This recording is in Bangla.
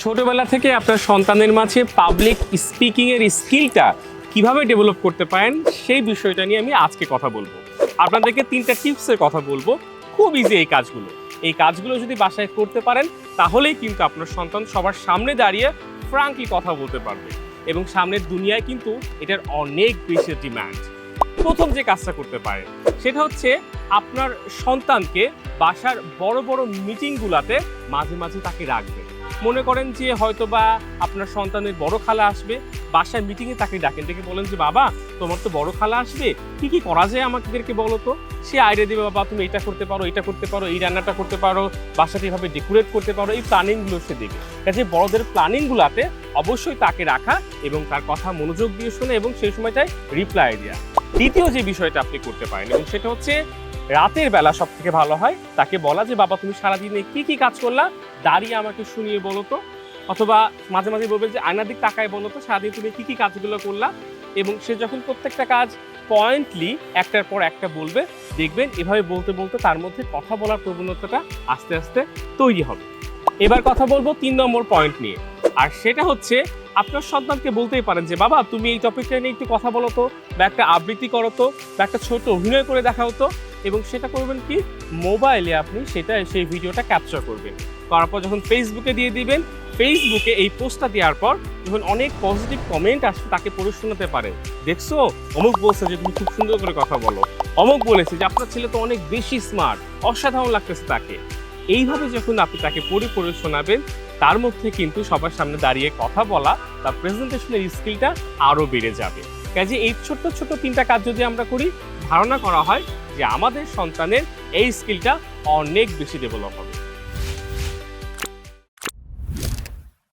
ছোটবেলা থেকে আপনার সন্তানের মাঝে পাবলিক স্পিকিংয়ের স্কিলটা কীভাবে ডেভেলপ করতে পারেন, সেই বিষয়টা নিয়ে আমি আজকে কথা বলব। আপনাদেরকে তিনটা টিপসের কথা বলব, খুব ইজি এই কাজগুলো। এই কাজগুলো যদি বাসায় করতে পারেন, তাহলেই কিন্তু আপনার সন্তান সবার সামনে দাঁড়িয়ে ফ্রাঙ্কলি কথা বলতে পারবে এবং সামনের দুনিয়ায় কিন্তু এটার অনেক বেশি ডিমান্ড প্রথম যে কাজটা করতে পারেন, সেটা হচ্ছে আপনার সন্তানকে বাসার বড় বড় মিটিংগুলোতে মাঝে মাঝে তাকে রাখবেন। মনে করেন যে হয়তো বা আপনার সন্তানের বড় খালা আসবে, বাসায় মিটিংয়ে তাকে ডাকেন। ডেকে বলেন যে, বাবা, তোমার তো বড় খালা আসবে। কি কি করা যায় আমাদেরকে বলো তো? সে আইডিয়া দেবে, বাবা, তুমি এটা করতে পারো, এটা করতে পারো, এই রান্নাটা করতে পারো, বাসাটি এভাবে ডেকোরেট করতে পারো। এই প্ল্যানিংগুলো সে দেবে। কাজে বড়দের প্ল্যানিংগুলোতে অবশ্যই তাকে রাখা এবং তার কথা মনোযোগ দিয়ে শোনা এবং সেই সময়টায় রিপ্লাই দেওয়া দ্বিতীয় যে বিষয়টা আপনি করতে পারেন, এবং সেটা হচ্ছে রাতের বেলা সব থেকে ভালো হয়, তাকে বলা যে, বাবা, তুমি সারাদিনে কি কি কাজ করলা? দাঁড়িয়ে আমাকে শুনিয়ে বলো তো? অথবা মাঝে মাঝে বলবে যে, আয়নার দিক তাকায় বলো তো, সারাদিন তুমি কী কী কাজগুলো করলা? এবং সে যখন প্রত্যেকটা কাজ পয়েন্টলি একটার পর একটা বলবে, দেখবেন এভাবে বলতে বলতে তার মধ্যে কথা বলার প্রবণতাটা আস্তে আস্তে তৈরি হবে। এবার কথা বলব তিন নম্বর পয়েন্ট নিয়ে। আর সেটা হচ্ছে, আপনার সন্তানকে বলতেই পারেন যে, বাবা, তুমি এই টপিকটা নিয়ে একটু কথা বলো তো, বা একটা আবৃত্তি করো তো, বা একটা ছোট অভিনয় করে দেখাও তো। এবং সেটা করবেন কি? মোবাইলে আপনি সেটা, সেই ভিডিওটা ক্যাপচার করবেন। করার পর যখন ফেসবুকে দিয়ে দিবেন ফেসবুকে এই পোস্টটা দেওয়ার পর যখন অনেক পজিটিভ কমেন্ট আসবে, তাকে পড়ে শোনাতে পারেন দেখছ? অমুক বলছে যে, তুমি খুব সুন্দর করে কথা বলো। অমুক বলেছে যে, আপনার ছেলে তো অনেক বেশি স্মার্ট অসাধারণ লাগতেছে তাকে। এইভাবে যখন আপনি তাকে পড়ে পড়ে শোনাবেন, তার মধ্যে কিন্তু সবার সামনে দাঁড়িয়ে কথা বলা, তার প্রেজেন্টেশনের স্কিলটা আরও বেড়ে যাবে। কাজে এই ছোট্ট ছোট্ট তিনটা কাজ যদি আমরা করি, ধারণা করা হয় যে আমাদের সন্তানের এই স্কিলটা অনেক বেশি ডেভেলপ হবে।